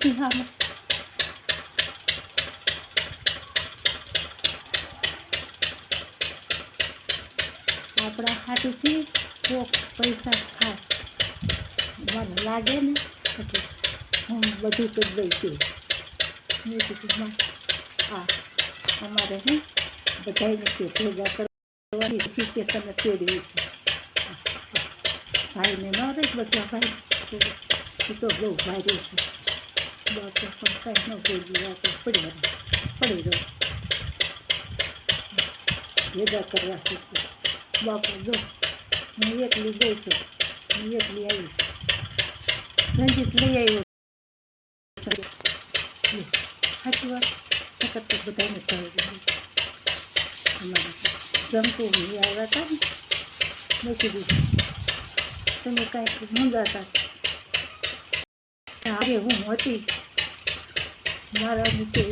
સિંહામાં આપણા હાથેથી કોક પૈસા ખાય મને લાગે ને એટલે હું બધું કરી દઈ છું મેં કીધું માં હા અમારે હે બધાને કે ભેગા કરવાની પછી કે તમે તેડવી છે ભાઈને ન રહી બધા ભાઈ એ તો બહુ ભારે છે બાપા પણ કાંઈ ન કોઈ આપણે પડી પડી રહ્યો ભેગા કરવા શીખવું બાપા જો હું એકલી ગઈ છું હું એકલી આવીશ રંજીત લઈ આવ્યો સાચી વાત સખત તો બધાને કહી અમારે જમતું આવ્યા હતા ને મેં કીધું તમે કાંઈક મૂંઝાતા અરે હું હતી મારા નીચે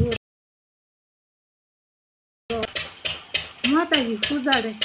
માતાજી પૂજાડે